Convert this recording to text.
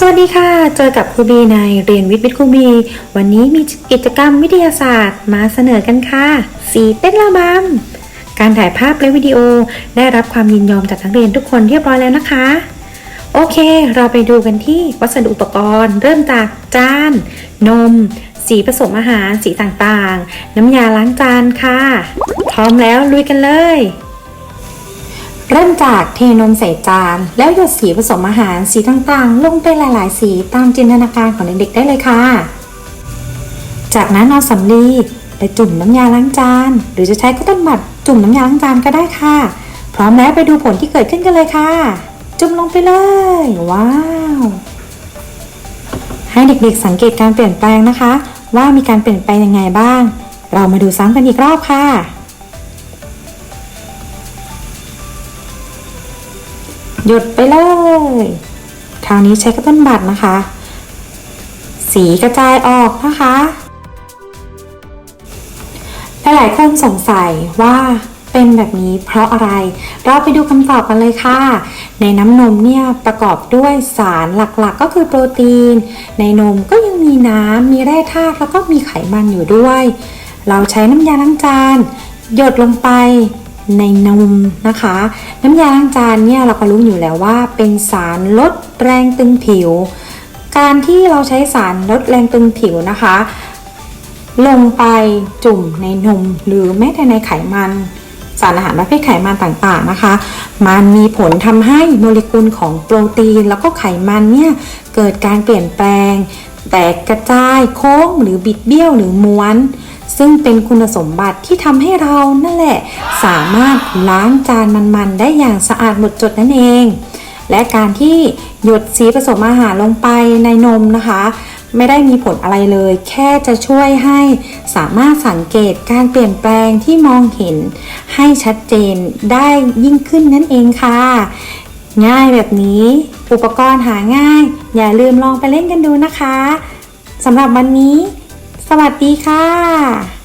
สวัสดีค่ะ เจอกับครูบีในเรียนวิทย์วิทย์ครูบี วันนี้มีกิจกรรมวิทยาศาสตร์มาเสนอกันค่ะ สีเต้นระบำการถ่ายภาพและวิดีโอได้รับความยินยอมจากนักเรียนทุกคนเรียบร้อยแล้วนะคะ โอเค เราไปดูกันที่วัสดุอุปกรณ์ เริ่มจากจาน นม สีผสมอาหาร สีต่างๆ น้ำยาล้างจานค่ะ พร้อมแล้วลุยกันเลย เริ่มจากเทนมใส่จาน แล้วหยดสีผสมอาหารสีต่างๆ ลงไปหลายๆ สีตามจินตนาการของเด็กๆได้เลยค่ะ จากนั้นเอาสำลีไปจุ่มน้ำยาล้างจาน หรือจะใช้ข้าวต้นบัดจุ่มน้ำยาล้างจานก็ได้ค่ะ พร้อมแล้วไปดูผลที่เกิดขึ้นกันเลยค่ะ จุ่มลงไปเลย ว้าว ให้เด็กๆสังเกตการเปลี่ยนแปลงนะคะ ว่ามีการเปลี่ยนแปลงยังไงบ้าง เรามาดูซ้ำกันอีกรอบค่ะ หยุดไปเลย คราวนี้ใช้กระต้นบัตรนะคะ สีกระจายออกนะคะหลายๆคนสงสัยว่าเป็นแบบนี้เพราะอะไร เราไปดูคำตอบกันเลยค่ะ ในน้ำนมเนี่ยประกอบด้วยสารหลักๆ ก็คือโปรตีน ในนมก็ยังมีน้ำมีแร่ธาตุแล้วก็มีไขมันอยู่ด้วย เราใช้น้ำยาล้างจาน หยดลงไป ในนมนะคะ น้ำยาล้างจานเนี่ยเราก็รู้อยู่แล้วว่า เป็นสารลดแรงตึงผิว การที่เราใช้สารลดแรงตึงผิวนะคะ ลงไปจุ่มในนมหรือแม้แต่ในไขมันสารอาหารประเภทไขมันต่างๆนะคะ มันมีผลทำให้โมเลกุลของโปรตีน แล้วก็ไขมันเนี่ยเกิดการเปลี่ยนแปลง แตกกระจายโค้งหรือบิดเบี้ยวหรือม้วน ซึ่งเป็นคุณสมบัติที่ทำให้เรานั่นแหละ สามารถล้างจานมันๆ ได้อย่างสะอาดหมดจดนั่นเอง และการที่หยดสีผสมอาหารลงไปในนมนะคะ ไม่ได้มีผลอะไรเลย แค่จะช่วยให้สามารถสังเกตการเปลี่ยนแปลงที่มองเห็น ให้ชัดเจนได้ยิ่งขึ้นนั่นเองค่ะ ง่ายแบบนี้ อุปกรณ์หาง่าย อย่าลืมลองไปเล่นกันดูนะคะสำหรับวันนี้ สวัสดีค่ะ